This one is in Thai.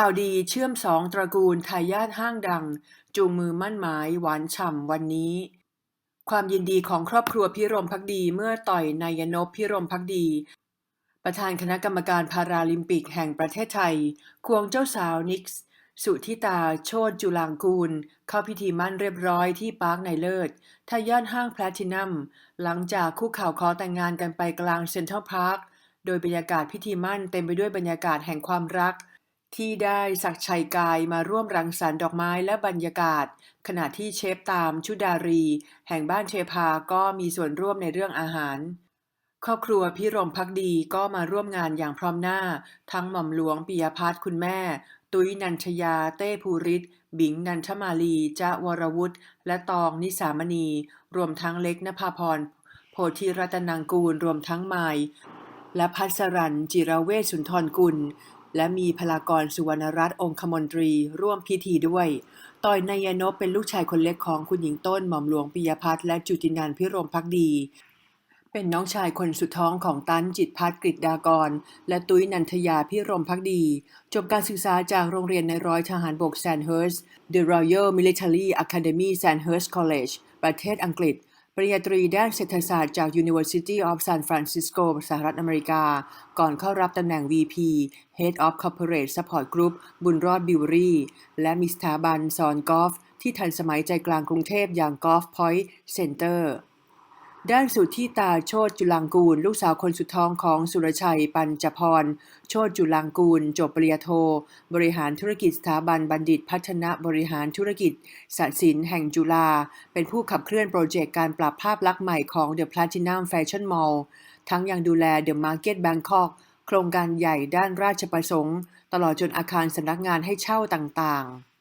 ข่าวดีเชื่อมสองตระกูลทายาทห้างดัง จูงมือมั่นหมายหวานฉ่ำวันนี้ ความยินดีของครอบครัวพิรมพักดีเมื่อต่อยนายนพพิรมพักดี ประธานคณะกรรมการพาราลิมปิกแห่งประเทศไทย ควงเจ้าสาวนิกส์สุธิตาโชตจุลางกูล เข้าพิธีมั่นเรียบร้อยที่ปาร์คในเลิศทายาทห้างแพลทินัม หลังจากคู่ข่าวขอแต่งงานกันไปกลางเซ็นทรัลพาร์คโดยบรรยากาศพิธีมั่นเต็มไปด้วยบรรยากาศแห่งความรัก ที่ได้สักชัยกายมาร่วมรังสรรค์ดอกไม้และบรรยากาศ ขณะที่เชฟตามชุดารี แห่งบ้านเทพาก็มีส่วนร่วมในเรื่องอาหาร ครอบครัวพิรมพักดีก็มาร่วมงานอย่างพร้อมหน้า ทั้งหม่อมหลวงปิยพัฒน์คุณแม่ ตุ้ยนันทยาเต้ภูริศบิงนันทมาลีจ้าวรวุฒิและตองนิสามณี รวมทั้งเล็กนภาพรโพธิรัตนังกูลรวมทั้งไมและพัสรันจิรเวชสุนทรกุล และมีพลากรสุวรรณรัตน์องคมนตรีร่วมพิธีด้วย ต่อยนายนพเป็นลูกชายคนเล็กของคุณหญิงต้นหม่อมหลวงปิยพัฒน์และจุตินันพิรมพักดี เป็นน้องชายคนสุดท้องของตันจิตพัฒน์กฤษดากร และตุ้ยนันทยาพิรมพักดี จบการศึกษาจากโรงเรียนในร้อยทหารบกแซนเฮิร์ส The Royal Military Academy Sandhurst College ประเทศอังกฤษ ปริญญาตรีด้านเศรษฐศาสตร์จาก University of San Francisco สหรัฐอเมริกา ก่อนเข้ารับตำแหน่ง VP Head of Corporate Support Group บุญรอดบิวรี่ และมีสถาบันสอนกอล์ฟที่ทันสมัยใจกลางกรุงเทพอย่าง Golf Point Center ด้านสุทธิตาโชตจุลังกูล ลูกสาวคนสุดท้องของสุรชัยปัญจพร โชตจุลังกูล จบปริญญาโท บริหารธุรกิจสถาบันบัณฑิตพัฒนาบริหารธุรกิจศศิลป์แห่งจุฬาเป็นผู้ขับเคลื่อนโปรเจกต์การปรับภาพลักษณ์ใหม่ของ The Platinum Fashion Mall ทั้งยังดูแล The Market Bangkok โครงการใหญ่ด้านราชประสงค์ ตลอดจนอาคารสำนักงานให้เช่าต่างๆ